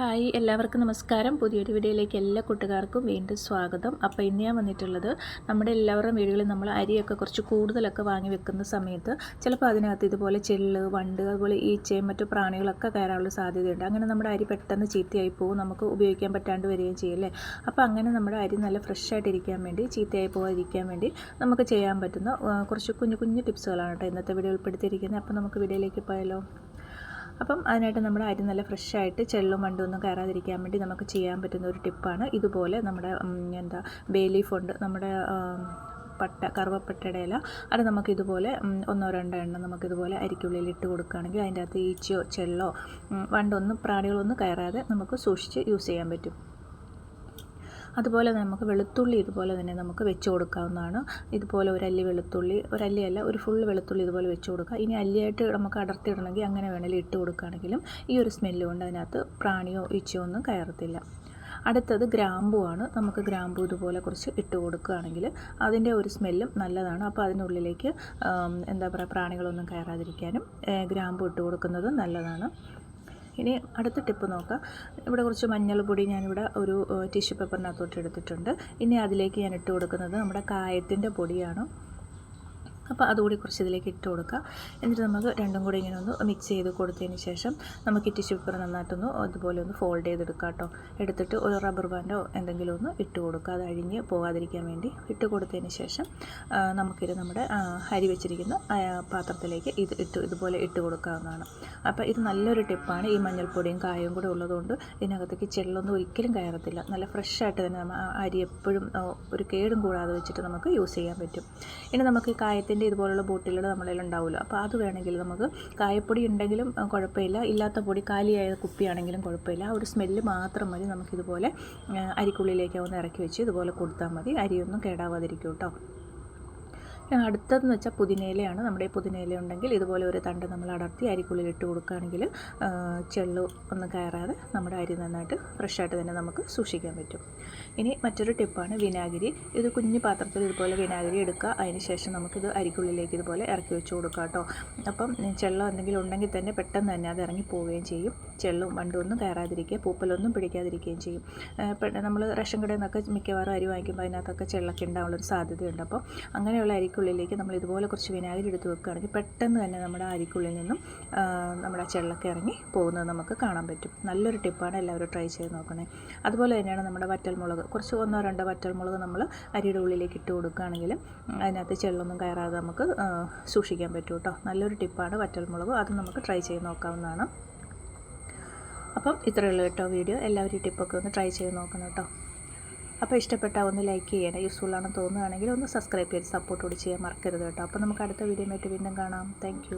Hi എല്ലാവർക്കും നമസ്കാരം. പുതിയൊരു വീഡിയോയിലേക്ക് എല്ലാ കൂട്ടുകാർക്കും വീണ്ടും സ്വാഗതം. അപ്പോൾ ഇന്ന് ഞാൻ വന്നിട്ടുള്ളത് നമ്മുടെ എല്ലാവരുടെയും വീടുകളിൽ നമ്മൾ അരിയൊക്കെ കുറച്ച് കൂടുതലൊക്കെ വാങ്ങി വെക്കുന്ന സമയത്ത് ചിലപ്പോൾ അതിനകത്ത് ഇതുപോലെ ചെല്ല് വണ്ട് അതുപോലെ ഈച്ചയും മറ്റു പ്രാണികളൊക്കെ കയറാനുള്ള സാധ്യതയുണ്ട്. അങ്ങനെ നമ്മുടെ അരി പെട്ടെന്ന് ചീത്തയായി പോകും നമുക്ക് ഉപയോഗിക്കാൻ പറ്റാണ്ട് വരികയും ചെയ്യല്ലേ അപ്പോൾ അങ്ങനെ നമ്മുടെ അരി നല്ല ഫ്രഷ് ആയിട്ടിരിക്കാൻ വേണ്ടി ചീത്തയായി പോകാതിരിക്കാൻ വേണ്ടി നമുക്ക് ചെയ്യാൻ പറ്റുന്ന കുറച്ച് കുഞ്ഞു കുഞ്ഞു ടിപ്സുകളാണ് കേട്ടോ ഇന്നത്തെ വീഡിയോ ഉൾപ്പെടുത്തിയിരിക്കുന്നത്. അപ്പോൾ നമുക്ക് വീഡിയോയിലേക്ക് പോയാലോ? അപ്പം അതിനായിട്ട് നമ്മുടെ അരി നല്ല ഫ്രഷായിട്ട് ചെള്ളും മണ്ടും ഒന്നും കയറാതിരിക്കാൻ വേണ്ടി നമുക്ക് ചെയ്യാൻ പറ്റുന്ന ഒരു ടിപ്പാണ്. ഇതുപോലെ നമ്മുടെ എന്താ ബേലീഫ് ഉണ്ട്. നമ്മുടെ പട്ട കറുവപ്പട്ടയുടെ ഇല. അത് നമുക്കിതുപോലെ ഒന്നോ രണ്ടോ എണ്ണം നമുക്കിതുപോലെ അരിക്കുള്ളിൽ ഇട്ട് കൊടുക്കുകയാണെങ്കിൽ അതിന്റെ അകത്ത് ഈച്ചയോ ചെള്ളോ വണ്ടൊന്നും പ്രാണികളൊന്നും കയറാതെ നമുക്ക് സൂക്ഷിച്ച് യൂസ് ചെയ്യാൻ പറ്റും. അതുപോലെ നമുക്ക് വെളുത്തുള്ളി ഇതുപോലെ തന്നെ നമുക്ക് വെച്ച് കൊടുക്കാവുന്നതാണ്. ഇതുപോലെ ഒരു അല്ലി വെളുത്തുള്ളി ഒരു അല്ലിയല്ല ഒരു ഫുൾ വെളുത്തുള്ളി ഇതുപോലെ വെച്ച് കൊടുക്കുക. ഇനി അല്ലിയായിട്ട് നമുക്ക് അടർത്തിയിടണമെങ്കിൽ അങ്ങനെ വേണമെങ്കിൽ ഇട്ട് കൊടുക്കുകയാണെങ്കിലും ഈ ഒരു സ്മെല്ല് കൊണ്ട് അതിനകത്ത് പ്രാണിയോ ഈച്ചയോ ഒന്നും കയറത്തില്ല. അടുത്തത് ഗ്രാമ്പുവാണ്. നമുക്ക് ഗ്രാമ്പു ഇതുപോലെ കുറച്ച് ഇട്ട് കൊടുക്കുകയാണെങ്കിൽ അതിന്റെ ഒരു സ്മെല്ലും നല്ലതാണ്. അപ്പോൾ അതിനുള്ളിലേക്ക് എന്താ പറയുക പ്രാണികളൊന്നും കയറാതിരിക്കാനും ഗ്രാമ്പു ഇട്ട് കൊടുക്കുന്നത് നല്ലതാണ്. ഇനി അടുത്ത ടിപ്പ് നോക്കാം. ഇവിടെ കുറച്ച് മഞ്ഞൾപ്പൊടി ഞാനിവിടെ ഒരു ടിഷ്യൂ പേപ്പറിനകത്തോട്ട് എടുത്തിട്ടുണ്ട്. ഇനി അതിലേക്ക് ഞാൻ ഇട്ട് കൊടുക്കുന്നത് നമ്മുടെ കായത്തിന്റെ പൊടിയാണ്. അപ്പോൾ അതുകൂടി കുറച്ച് ഇതിലേക്ക് ഇട്ട് കൊടുക്കുക. എന്നിട്ട് നമുക്ക് രണ്ടും കൂടി ഇങ്ങനെ ഒന്ന് മിക്സ് ചെയ്ത് കൊടുത്തതിന് ശേഷം നമുക്ക് ടിഷ്യൂ പേപ്പർ നന്നായിട്ടൊന്ന് അതുപോലെ ഒന്ന് ഫോൾഡ് ചെയ്തെടുക്കുക കേട്ടോ. എടുത്തിട്ട് ഒരു റബ്ബർ ബാൻഡോ എന്തെങ്കിലും ഒന്ന് ഇട്ട് കൊടുക്കുക. അത് അഴിഞ്ഞ് പോകാതിരിക്കാൻ വേണ്ടി ഇട്ട് കൊടുത്തതിന് ശേഷം നമുക്കിത് നമ്മുടെ അരി വെച്ചിരിക്കുന്ന പാത്രത്തിലേക്ക് ഇത് ഇട്ട് ഇതുപോലെ ഇട്ട് കൊടുക്കാവുന്നതാണ്. അപ്പോൾ ഇത് നല്ലൊരു ടിപ്പാണ് ഈ മഞ്ഞൾപ്പൊടിയും കായും കൂടെ ഉള്ളതുകൊണ്ട് ഇതിനകത്തേക്ക് ചെള്ളൊന്നും ഒരിക്കലും കയറത്തില്ല. നല്ല ഫ്രഷ് ആയിട്ട് തന്നെ അരി എപ്പോഴും ഒരു കേടും കൂടാതെ വെച്ചിട്ട് നമുക്ക് യൂസ് ചെയ്യാൻ പറ്റും. ഇനി നമുക്ക് ഈ കായത്തിന്റെ കായത്തിന്റെ ഇതുപോലുള്ള ബോട്ടിലുകൾ നമ്മളതിൽ ഉണ്ടാവുമല്ലോ. അപ്പോൾ അത് വേണമെങ്കിൽ നമുക്ക് കായപ്പൊടി ഉണ്ടെങ്കിലും കുഴപ്പമില്ല. ഇല്ലാത്ത പൊടി കാലിയായ കുപ്പിയാണെങ്കിലും കുഴപ്പമില്ല. ആ ഒരു സ്മെല്ല് മാത്രം മതി. നമുക്കിതുപോലെ അരിക്കുള്ളിലേക്ക് ഒന്ന് ഇറക്കി വെച്ച് ഇതുപോലെ കൊടുത്താൽ മതി. അരിയൊന്നും കേടാവാതിരിക്കും കേട്ടോ. അടുത്തതെന്ന് വെച്ചാൽ പുതിനയിലയാണ്. നമ്മുടെ പുതിനയില ഉണ്ടെങ്കിൽ ഇതുപോലെ ഒരു തണ്ട് നമ്മൾ അടർത്തി അരിക്കുള്ളിൽ ഇട്ട് കൊടുക്കുകയാണെങ്കിൽ ചെള്ളു ഒന്ന് കയറാതെ നമ്മുടെ അരി നന്നായിട്ട് ഫ്രഷായിട്ട് തന്നെ നമുക്ക് സൂക്ഷിക്കാൻ പറ്റും. ഇനി മറ്റൊരു ടിപ്പാണ് വിനാഗിരി. ഇത് കുഞ്ഞു പാത്രത്തിൽ ഇതുപോലെ വിനാഗിരി എടുക്കുക. അതിന് ശേഷം നമുക്കിത് അരിക്കുള്ളിലേക്ക് ഇതുപോലെ ഇറക്കി വെച്ച് കൊടുക്കാം കേട്ടോ. അപ്പം ചെള്ളം എന്തെങ്കിലും ഉണ്ടെങ്കിൽ തന്നെ പെട്ടെന്ന് തന്നെ അത് ഇറങ്ങി പോവുകയും ചെയ്യും. ചെള്ളും ഒന്നും കയറാതിരിക്കുക പൂപ്പലൊന്നും പിടിക്കാതിരിക്കുകയും ചെയ്യും. നമ്മൾ റേഷൻ കടയിൽ നിന്നൊക്കെ മിക്കവാറും അരി വാങ്ങിക്കുമ്പോൾ അതിനകത്തൊക്കെ ചെള്ളൊക്കെ ഉണ്ടാവാനുള്ളൊരു സാധ്യതയുണ്ട്. അപ്പോൾ അങ്ങനെയുള്ള അരിക്ക് അരിക്കുള്ളിലേക്ക് നമ്മൾ ഇതുപോലെ കുറച്ച് വിനാഗിരി എടുത്ത് വെക്കുകയാണെങ്കിൽ പെട്ടെന്ന് തന്നെ നമ്മുടെ അരിക്കുള്ളിൽ നിന്നും നമ്മുടെ ചെള്ളൊക്കെ ഇറങ്ങി പോകുന്നത് നമുക്ക് കാണാൻ പറ്റും. നല്ലൊരു ടിപ്പാണ് എല്ലാവരും ട്രൈ ചെയ്ത് നോക്കണേ. അതുപോലെ തന്നെയാണ് നമ്മുടെ വറ്റൽമുളക്. കുറച്ച് ഒന്നോ രണ്ടോ വറ്റൽമുളക് നമ്മൾ അരിയുടെ ഉള്ളിലേക്ക് ഇട്ട് കൊടുക്കുകയാണെങ്കിൽ അതിനകത്ത് ചെള്ളൊന്നും കയറാതെ നമുക്ക് സൂക്ഷിക്കാൻ പറ്റും കേട്ടോ. നല്ലൊരു ടിപ്പാണ് വറ്റൽമുളക്. അത് നമുക്ക് ട്രൈ ചെയ്ത് നോക്കാവുന്നതാണ്. അപ്പം ഇത്രയേ ഉള്ളൂ കേട്ടോ വീഡിയോ. എല്ലാവരും ഈ ടിപ്പൊക്കെ ഒന്ന് ട്രൈ ചെയ്ത് നോക്കണം കേട്ടോ. അപ്പോൾ ഇഷ്ടപ്പെട്ടാൽ ഒന്ന് ലൈക്ക് ചെയ്യണം. യൂസ്ഫുൾ ആണെന്ന് തോന്നുകയാണെങ്കിൽ ഒന്ന് സബ്സ്ക്രൈബ് ചെയ്ത് സപ്പോർട്ട് കൂടി ചെയ്യാൻ മറക്കരുത് കേട്ടോ. അപ്പോൾ നമുക്ക് അടുത്ത വീഡിയോ ആയിട്ട് വീണ്ടും കാണാം. താങ്ക്